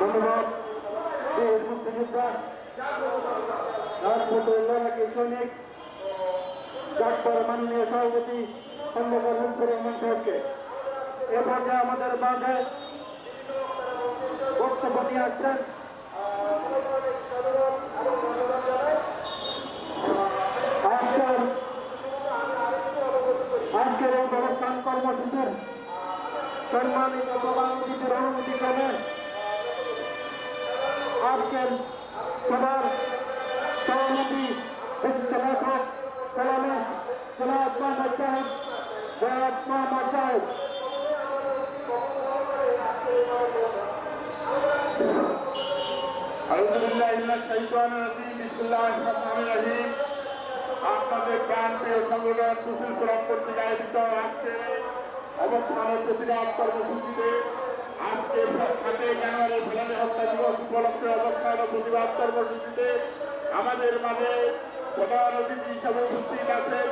ধন্যবাদ বীর মুক্তিযোদ্ধা রাজপথে লড়াকি সৈনিক ডাক্তার মাননীয় সভাপতি খন্দকার মুখুর রহমান সাহেবকে এ পর্যায়ে আমাদের মাঝে বক্তব্য নিয়ে আসছেন কর্মসূচির সম্মানিত প্রধান অতিথির অনুমতি ক্রমে আজকের সভার সভাপতি বিশিষ্ট লেখক কলামিস্ট জনাব মোহাম্মদ সাহেব, জনাব মোহাম্মদ আপনাদের প্রান্তীয় সংগঠন সুশীল ফোরাম কর্তৃক আয়োজিত আজকে অবস্থান প্রতিবাদ কর্মসূচিতে আজকে সাতই জানুয়ারি ফেলানি হত্যা দিবস উপলক্ষে অবস্থান প্রতিবাদ কর্মসূচিতে আমাদের মাঝে প্রধান অতিথি হিসাবে উপস্থিত আছেন।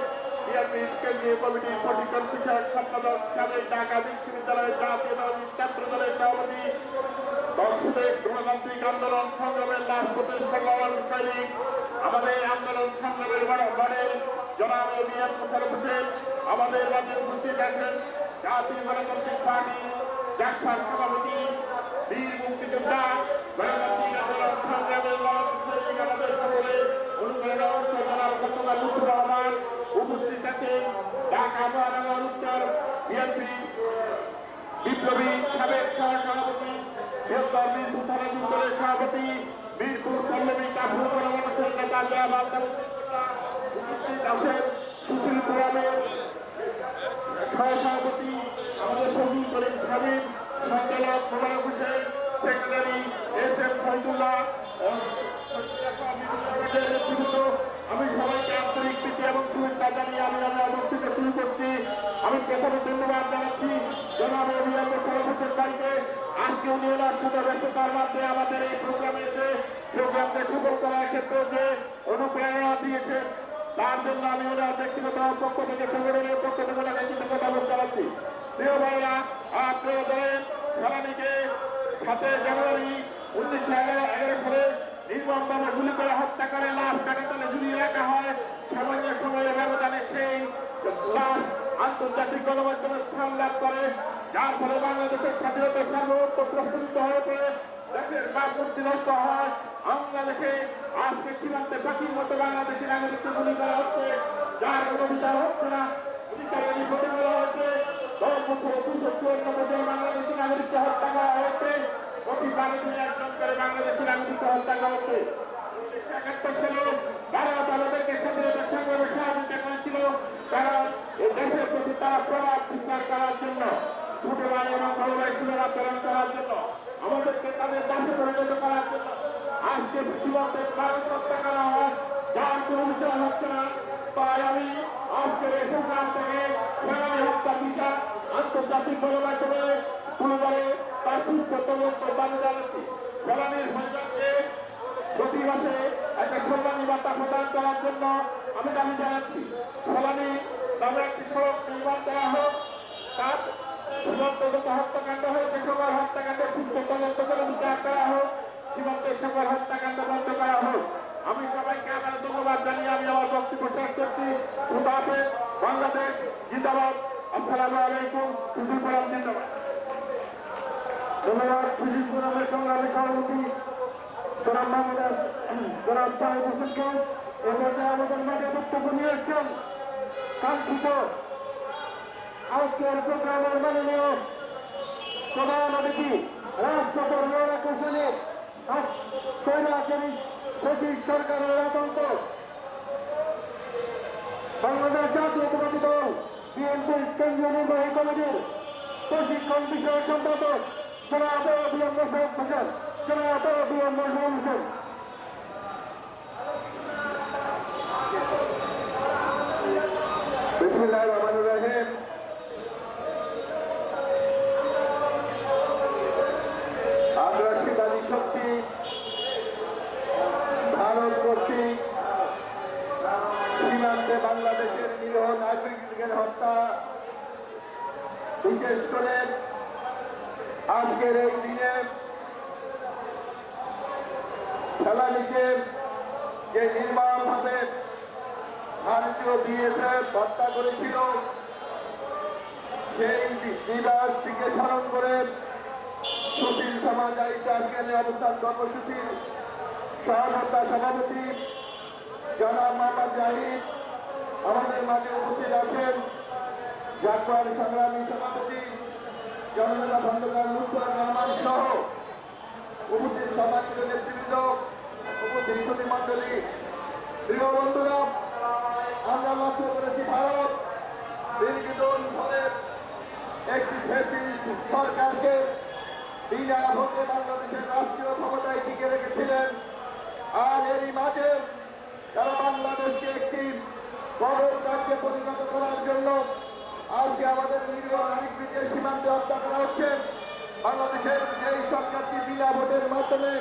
কমিটির প্রশিক্ষণ বিষয়ক সম্পাদক সাবেক ঢাকা বিশ্ববিদ্যালয়ের জাতীয় ছাত্র দলের সভাপতি সংসদে গণতান্ত্রিক আন্দোলন সংগ্রামের রাজপথের সংগ্রামের সৈনিক আমাদের আন্দোলন সংগ্রামের বাড়ের জনাব অভিয়ান মোশারফ হোসেন আমাদের মাঝে উপস্থিত আছেন জাতীয় গণতান্ত্রিক পার্টি আন্দোলন সংগ্রামের সৈনিক আমাদের সকলে অনুপ্রেরণা জনাব মোহাম্মদ লুৎফুর রহমান আছেন ঢাকা মহানগর উত্তর বিএনপি বিপ্লবী সাবেক সহসভাপতি বৃহত্তর বীরপুর থানা সভাপতি বীরপুর পল্লবী কাপুর গণমানুষের নেতা জয়া উপস্থিত আছেন সুশীল ফোরামের সহসভাপতি আমাদের ফজল করিম সাবির সঞ্চালক Mobarak Hossain, secretary S M Fazlullah আমি সবাইকে প্রথমে ধন্যবাদ জানাচ্ছি। জনাব অভিয়ান সর্বোচ্চের বাড়িতে। আজকে উনি ওনার ছোট ব্যস্ততার মধ্যে আমাদের এই প্রোগ্রামে যে প্রোগ্রামকে সফল করার ক্ষেত্রে যে অনুপ্রেরণা দিয়েছেন, তার জন্য আমি ওনার ব্যক্তিগত পক্ষ থেকে সংগঠনের পক্ষ থেকে ওনাকে কৃতজ্ঞতা বোধ জানাচ্ছি। প্রিয় ভাইরা আপনারা ধরেন ফেলানিকে সাতই জানুয়ারি উনিশশো এগারো এগারো সালে নির্মমভাবে গুলি করে হত্যা করে লাশ কাটাতালে ঝুলিয়ে রাখা হয়, সামান্য সময়ের ব্যবধানে সেই লাশ আন্তর্জাতিক গণমাধ্যমে স্থান লাভ করে, যার ফলে বাংলাদেশের স্বাধীনতা সার্বভৌমত্ব প্রস্তুত হয়ে পড়ে, দেশের বাপমূর্তি নষ্ট হয়। বাংলাদেশে আজকে সীমান্তে পাখির মতো বাংলাদেশের নাগরিককে গুলি করা হচ্ছে, যার কোনো বিচার হচ্ছে না। হত্যা হচ্ছে। প্রতি তারা প্রভাব বিস্তার করার জন্য ছোট ভাই এবং বড় ভাই সুবিধা আচরণ করার জন্য, আমাদেরকে তাদের দাসে পরিণত করার জন্য আজকে সীমান্তে ভারত হত্যা করা হয়, যার কোনো বিচার হচ্ছে না। তাই আমি আজকের এই প্রোগ্রাম থেকে ফেরানি হত্যা বিচার আন্তর্জাতিক গণমাধ্যমে ধরে তার সুস্থ তদন্ত দাবি জানাচ্ছি। ফেরানির পরিবারকে প্রতি মাসে একটা সম্মানী বার্তা প্রদান করার জন্য আমি দাবি জানাচ্ছি। ফলানি নামে একটি সড়ক নির্মাণ করা হোক, তার সীমান্তগত হত্যাকাণ্ড হোক, যে সকল হত্যাকাণ্ডের সুস্থ তদন্ত করে বিচার করা হোক সীমান্তের সকল হত্যাকাণ্ড বন্ধ করা হোক। আমি সবাইকে আবার ধন্যবাদ জানিয়ে আমি আমার বক্তব্য শেষ করছি। খুদাফেজ বাংলাদেশ, জিন্দাবাদ। আসসালামু আলাইকুম, সুশীল ফোরাম জিন্দাবাদ। ধন্যবাদ, সুশীল ফোরামের সংগ্রামী সভাপতি, জনাব মোহাম্মদ জনাব সাহেব হোসেনকে। এ আমাদের মাঝে বক্তব্য নিয়ে এসছেন কাঙ্ক্ষিত আজকের প্রোগ্রামের মাননীয় প্রধান অতিথি রাজপথের মেয়রা কোষণে কৈলাসেরী ব্রিটিশ সরকারের আতঙ্ক বাংলাদেশ জাতীয়তাবাদী দল বিএনপির কেন্দ্রীয় নির্বাহী কমিটির প্রশিক্ষণ বিষয়ক সম্পাদক জনাব বাংলাদেশের নিরহ নাগরিকদের হত্যা। বিশেষ করে আজকের এই দিনে ফেলানিকে যে নির্মমভাবে ভারতীয় বিএসএফ হত্যা করেছিল, সেই দিবসটিকে স্মরণ করে সুশীল সমাজ আয়োজিত আজকের অবস্থান কর্মসূচির সহকর্তা সভাপতি জনাব মোহাম্মদ জাহিদ আমাদের মাঝে উপস্থিত আছেন জাতীয় সংগ্রামী সভাপতি জননেতা খন্দকার লুৎফর রহমান সহ উপস্থিত সমাজের নেতৃবৃন্দ, উপস্থিত সুধী মন্ডলী প্রিয় বন্ধুরা, আমরা লক্ষ্য করেছি ভারত দীর্ঘদিন ধরে একটি ফ্যাসিস্ট সরকারকে বিনা ভোটে বাংলাদেশের রাষ্ট্রীয় ক্ষমতায় টিকে রেখেছিলেন। আর এরই মাঝে তারা বাংলাদেশকে বড় রাজ্যে পরিণত করার জন্য আজকে আমাদের নিরীহ নাগরিকদের সীমান্তে হত্যা করা হচ্ছে। বাংলাদেশের যেই সরকারটি বিনা ভোটের মাধ্যমে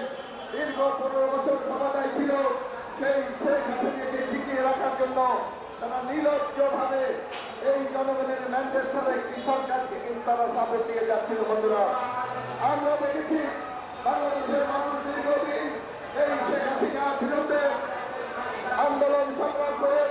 দীর্ঘ পনেরো বছর ক্ষমতায় ছিল, সেই শেখ হাসিনাকে টিকিয়ে রাখার জন্য তারা নির্লজ্জভাবে এই জনগণের ম্যান্ডেট ছাড়া একটি সরকারকে কিন্তু তারা সাপোর্ট দিয়ে যাচ্ছিল, বন্ধুরা। আমরা দেখেছি বাংলাদেশের মানুষ দীর্ঘদিন এই শেখ হাসিনার বিরুদ্ধে আন্দোলন সংগ্রাম করে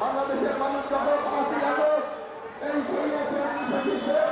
বাংলাদেশের মানুষ যখন পাঁচই আগস্ট এই সৈন্যকে